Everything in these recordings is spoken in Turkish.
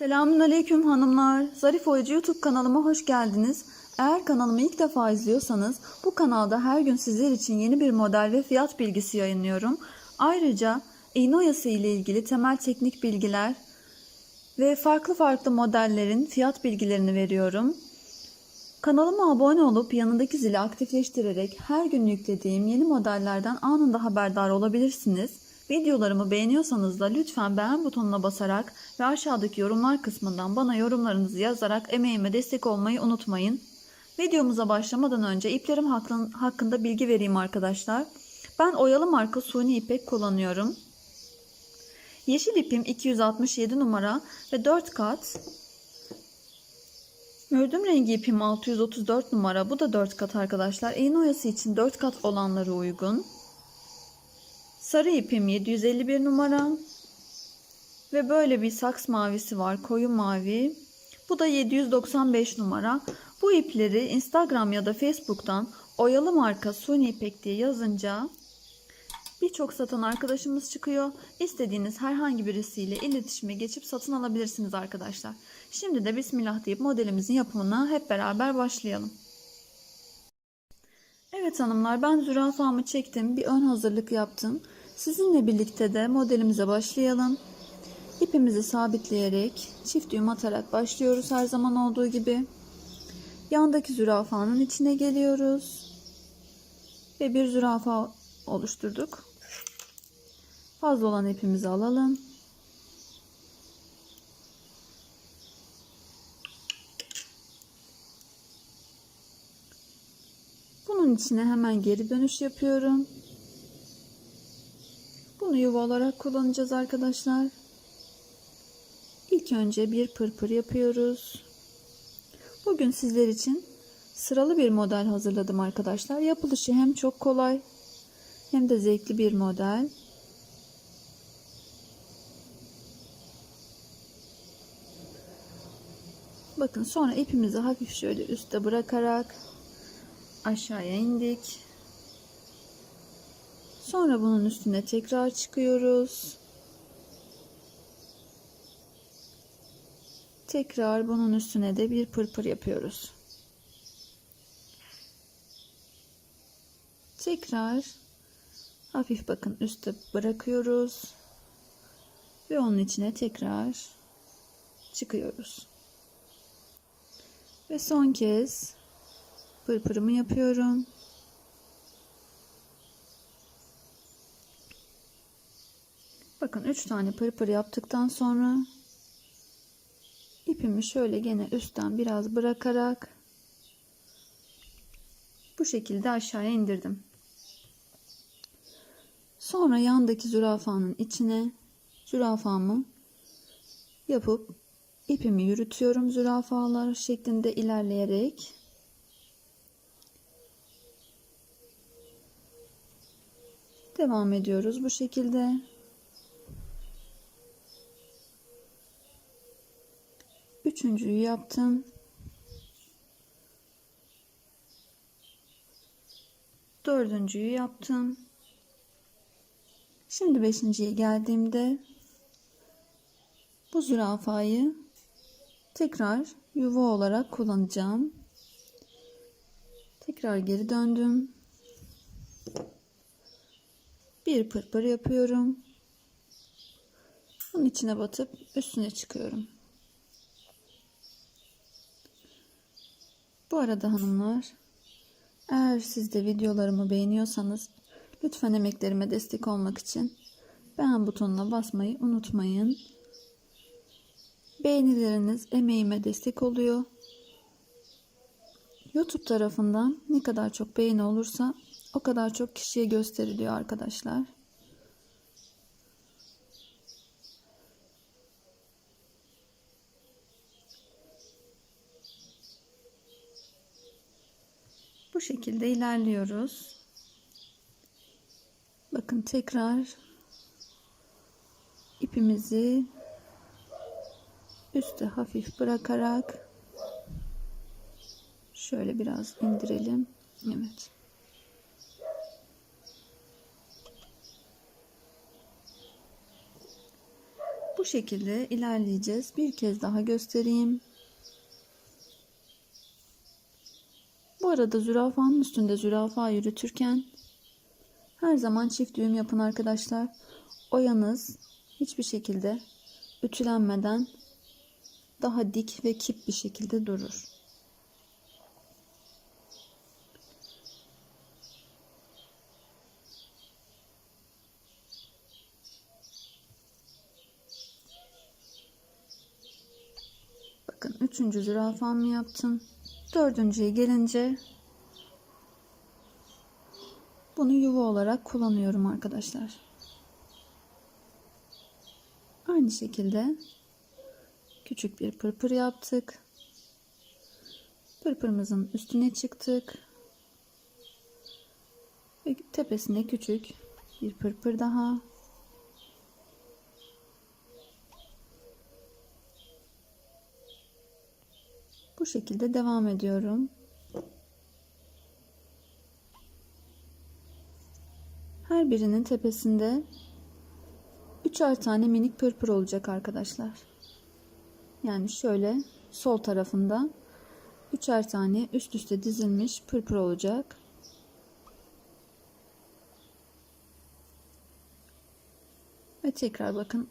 Selamun Aleyküm hanımlar. Zarif Oyacı YouTube kanalıma hoş geldiniz. Eğer kanalımı ilk defa izliyorsanız bu kanalda her gün sizler için yeni bir model ve fiyat bilgisi yayınlıyorum. Ayrıca iğne oyası ile ilgili temel teknik bilgiler ve farklı farklı modellerin fiyat bilgilerini veriyorum. Kanalıma abone olup yanındaki zili aktifleştirerek her gün yüklediğim yeni modellerden anında haberdar olabilirsiniz. Videolarımı beğeniyorsanız da lütfen beğen butonuna basarak ve aşağıdaki yorumlar kısmından bana yorumlarınızı yazarak emeğime destek olmayı unutmayın. Videomuza başlamadan önce iplerim hakkın- hakkında bilgi vereyim arkadaşlar. Ben oyalı marka suni ipek kullanıyorum. Yeşil ipim 267 numara ve 4 kat. Mürdüm rengi ipim 634 numara. Bu da 4 kat arkadaşlar. İğne oyası için 4 kat olanları uygun. Sarı ipim 751 numara. Ve böyle bir saks mavisi var. Koyu mavi. Bu da 795 numara. Bu ipleri Instagram ya da Facebook'tan oyalı marka suni ipek diye yazınca birçok satan arkadaşımız çıkıyor. İstediğiniz herhangi birisiyle iletişime geçip satın alabilirsiniz arkadaşlar. Şimdi de Bismillah deyip modelimizin yapımına hep beraber başlayalım. Evet hanımlar ben zürafamı çektim. Bir ön hazırlık yaptım. Sizinle birlikte de modelimize başlayalım. İpimizi sabitleyerek çift düğüm atarak başlıyoruz her zaman olduğu gibi. Yandaki zürafanın içine geliyoruz. Ve bir zürafa oluşturduk. Fazla olan ipimizi alalım. Bunun içine hemen geri dönüş yapıyorum. Bunu yuva olarak kullanacağız arkadaşlar. İlk önce bir pırpır yapıyoruz. Bugün sizler için sıralı bir model hazırladım arkadaşlar. Yapılışı hem çok kolay hem de zevkli bir model. Bakın sonra ipimizi hafif şöyle üste bırakarak aşağıya indik. Sonra bunun üstüne tekrar çıkıyoruz. Tekrar bunun üstüne de bir pırpır yapıyoruz. Tekrar hafif bakın üstte bırakıyoruz. Ve onun içine tekrar çıkıyoruz. Ve son kez pırpırımı yapıyorum. Bakın 3 tane pırpır yaptıktan sonra ipimi şöyle gene üstten biraz bırakarak bu şekilde aşağıya indirdim. Sonra yandaki zürafanın içine zürafamı yapıp ipimi yürütüyorum zürafalar şeklinde ilerleyerek devam ediyoruz bu şekilde. Üçüncüyü yaptım. Dördüncüyü yaptım. Şimdi beşinciye geldiğimde bu zürafayı tekrar yuva olarak kullanacağım. Tekrar geri döndüm. Bir pırpır yapıyorum. Bunun içine batıp üstüne çıkıyorum. Bu arada hanımlar, eğer siz de videolarımı beğeniyorsanız lütfen emeklerime destek olmak için beğen butonuna basmayı unutmayın. Beğenileriniz emeğime destek oluyor. YouTube tarafından ne kadar çok beğeni olursa o kadar çok kişiye gösteriliyor arkadaşlar. Bu şekilde ilerliyoruz. Bakın tekrar ipimizi üste hafif bırakarak şöyle biraz indirelim. Evet. Bu şekilde ilerleyeceğiz. Bir kez daha göstereyim. Bu arada zürafanın üstünde zürafa yürütürken her zaman çift düğüm yapın arkadaşlar. Oyanız hiçbir şekilde ütülenmeden daha dik ve kip bir şekilde durur. Bakın üçüncü zürafamı yaptım. Dördüncüye gelince bunu yuva olarak kullanıyorum arkadaşlar. Aynı şekilde küçük bir pırpır yaptık. Pırpırımızın üstüne çıktık. Ve tepesine küçük bir pırpır daha. Bu şekilde devam ediyorum. Her birinin tepesinde üçer tane minik pırpır olacak arkadaşlar. Yani şöyle sol tarafında üçer tane üst üste dizilmiş pırpır olacak. Ve tekrar bakın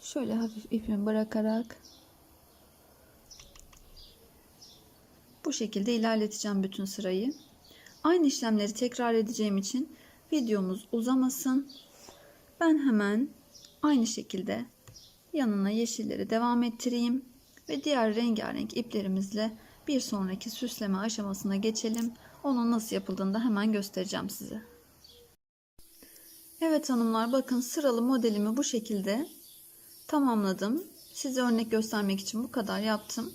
şöyle hafif ipimi bırakarak bu şekilde ilerleteceğim bütün sırayı. Aynı işlemleri tekrar edeceğim için videomuz uzamasın. Ben hemen aynı şekilde yanına yeşilleri devam ettireyim ve diğer rengarenk iplerimizle bir sonraki süsleme aşamasına geçelim. Onun nasıl yapıldığını da hemen göstereceğim size. Evet hanımlar bakın sıralı modelimi bu şekilde tamamladım. Size örnek göstermek için bu kadar yaptım.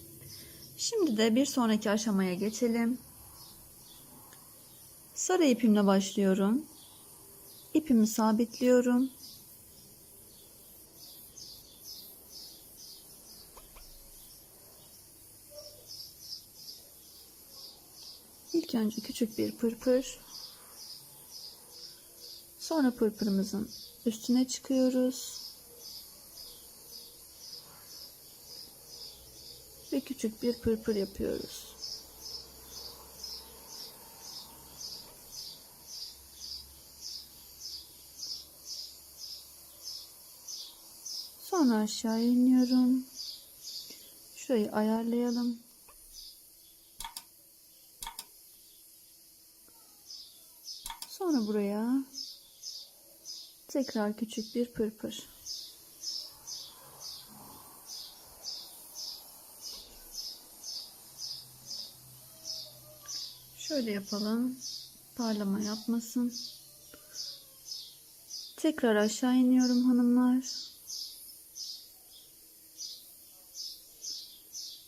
Şimdi de bir sonraki aşamaya geçelim. Sarı ipimle başlıyorum. İpimi sabitliyorum. İlk önce küçük bir pırpır. Sonra pırpırımızın üstüne çıkıyoruz. Ve küçük bir pırpır yapıyoruz. Sonra aşağı iniyorum. Şurayı ayarlayalım. Sonra buraya tekrar küçük bir pırpır. Şöyle yapalım. Parlama yapmasın. Tekrar aşağı iniyorum hanımlar.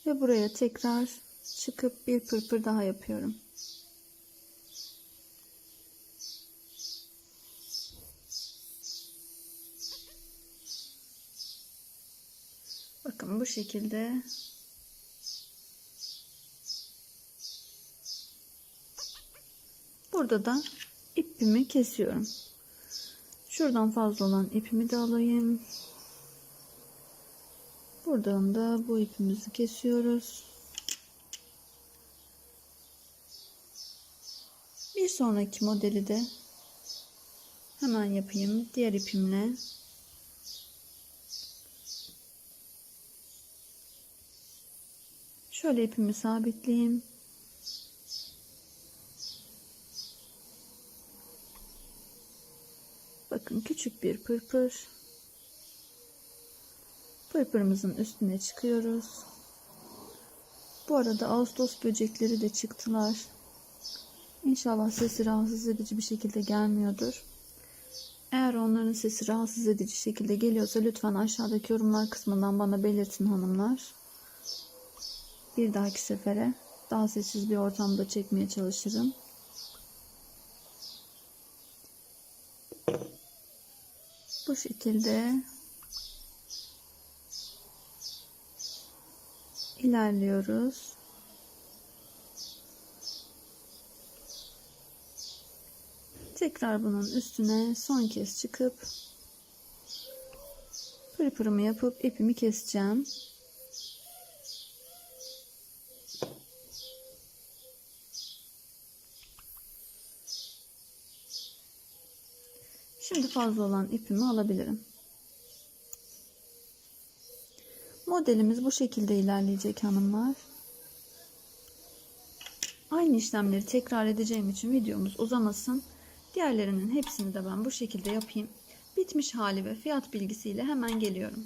Ve buraya tekrar çıkıp bir pırpır daha yapıyorum. Bakın bu şekilde Burada da ipimi kesiyorum. Şuradan fazla olan ipimi de alayım. Buradan da bu ipimizi kesiyoruz. Bir sonraki modeli de hemen yapayım. Diğer ipimle Şöyle ipimi sabitleyeyim. Bakın küçük bir pırpır. Pırpırımızın üstüne çıkıyoruz. Bu arada Ağustos böcekleri de çıktılar. İnşallah sesi rahatsız edici bir şekilde gelmiyordur. Eğer onların sesi rahatsız edici şekilde geliyorsa lütfen aşağıdaki yorumlar kısmından bana belirtin hanımlar. Bir dahaki sefere daha sessiz bir ortamda çekmeye çalışırım. Bu şekilde ilerliyoruz. Tekrar bunun üstüne son kez çıkıp Creeper'ımı yapıp ipimi keseceğim. Şimdi fazla olan ipimi alabilirim. Modelimiz bu şekilde ilerleyecek hanımlar. Aynı işlemleri tekrar edeceğim için videomuz uzamasın. Diğerlerinin hepsini de ben bu şekilde yapayım. Bitmiş hali ve fiyat bilgisiyle hemen geliyorum.